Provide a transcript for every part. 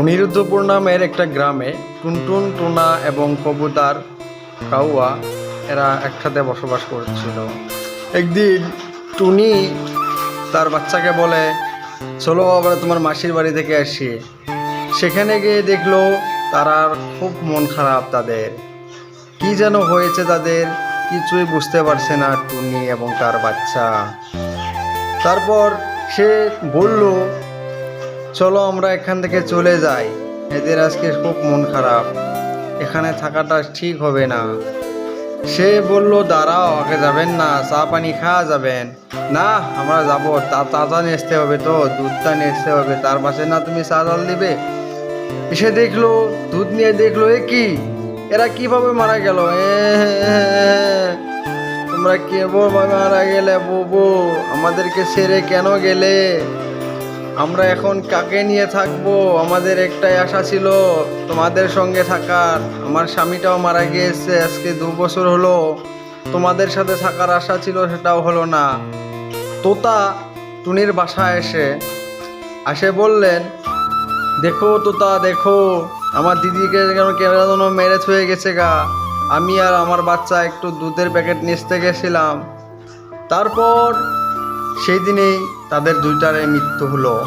অনিরুদ্ধপুর নামের একটা গ্রামে টুনটুন, টুনা এবং কবুতার কাউয়া এরা একসাথে বসবাস করছিল। একদিন টুনি তার বাচ্চাকে বলে, চলো আবার তোমার মাসির বাড়ি থেকে আসি। সেখানে গিয়ে দেখল তারার খুব মন খারাপ তাদের। কি যেন হয়েছে তাদের, কিছুই বুঝতে পারছে না টুনি এবং তার বাচ্চা। তারপর সে বলল চলো আমরা এখান থেকে চলে যাই। এদের আজকে খুব মন খারাপ। এখানে থাকাটা ঠিক হবে না। সে বলল, দাঁড়াও, আগে যাবেন না, চা পানি খাওয়া যাবেন। না, আমরা যাব। তা তাজা নিয়ে হবে তো, দুধটা নিয়ে হবে। তার পাশে না তুমি চা জল দিবে? এসে দেখল, দুধ নিয়ে দেখল, এ কি? এরা কীভাবে মারা গেল? তোমরা কেভাবে মারা গেলে, বুবু। আমাদেরকে ছেড়ে কেন গেলে? আমরা এখন কাকে নিয়ে থাকব? আমাদের একটাই আশা ছিল তোমাদের সঙ্গে থাকার। আমার স্বামীটাও মারা গিয়েছে, আজকে দু বছর হলো। তোমাদের সাথে থাকার আশা ছিল, সেটাও হলো না। তোতা টুনির বাসায় এসে আসে বললেন, দেখো তোতা, দেখো, আমার দিদিকে কেন কেন যেন মেরে হয়ে গেছে গা। আমি আর আমার বাচ্চা একটু দুধের প্যাকেট নিচতে গেছিলাম তারপর সেই দিনেই তাদের দুইটারে মৃত্যু হলো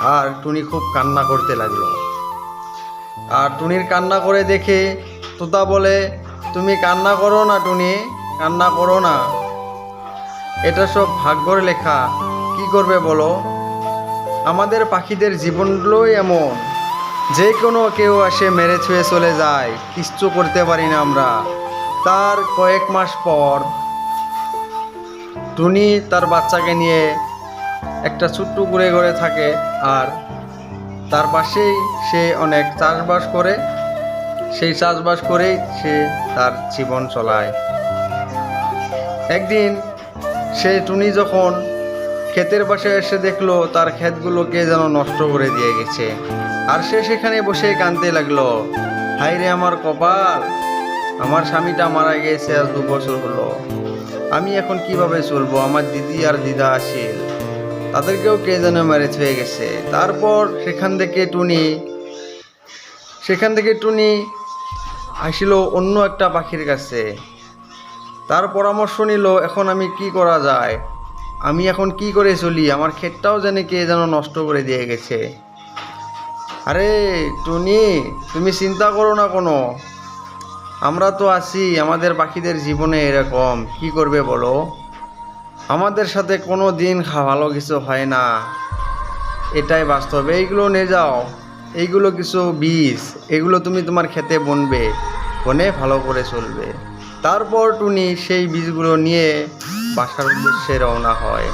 আর টুনি খুব কান্না করতে লাগল। আর টুনির কান্না করে দেখে তোতা বলে, তুমি কান্না করো না টুনি, কান্না করো না। এটা সব ভাগ্যর লেখা। কি করবে বলো? আমাদের পাখিদের জীবনগুলোই এমন। যে কোনো কেউ আসে মেরে ছুঁয়ে চলে যায়। কিচ্ছু করতে পারি না আমরা। তার কয়েক মাস পর টুনি তার বাচ্চাকে নিয়ে একটা ছোট্ট ঘুরে ঘুরে থাকে আর তার পাশেই সে অনেক চাষবাস করে। সেই চাষবাস করেই সে তার জীবন চলায়। একদিন সে টুনি যখন ক্ষেতের পাশে এসে দেখল, তার ক্ষেতগুলোকে যেন নষ্ট করে দিয়ে গেছে। আর সে সেখানে বসে কাঁদতে লাগল হাই রে আমার কপাল! আমার স্বামীটা মারা গিয়েছে আজ দু বছর হলো। আমি এখন কীভাবে চলবো? আমার দিদি আর দিদা আসিল তাদেরকেও কে যেন ম্যারেজ হয়ে গেছে। তারপর সেখান থেকে টুনি, সেখান থেকে টুনি আসিল অন্য একটা পাখির কাছে। তার পরামর্শ নিল, এখন আমি কি করা যায়? আমি এখন কি করে চলি? আমার ক্ষেতটাও জানি কে যেন নষ্ট করে দিয়ে গেছে। আরে, টুনি, তুমি চিন্তা করো না কোনো। আমরা তো আছি, আমাদের পাখিদের জীবনে এরকম। কি করবে বলো? আমাদের সাথে কোনো দিন ভালো কিছু হয় না। এটাই বাস্তব। এইগুলো নিয়ে যাও। এইগুলো কিছু বীজ। এগুলো তুমি তোমার খেতে বনবে, বনে ভালো করে চলবে। তারপর টুনি সেই বীজগুলো নিয়ে বাসার উদ্দেশ্যে রওনা হয়।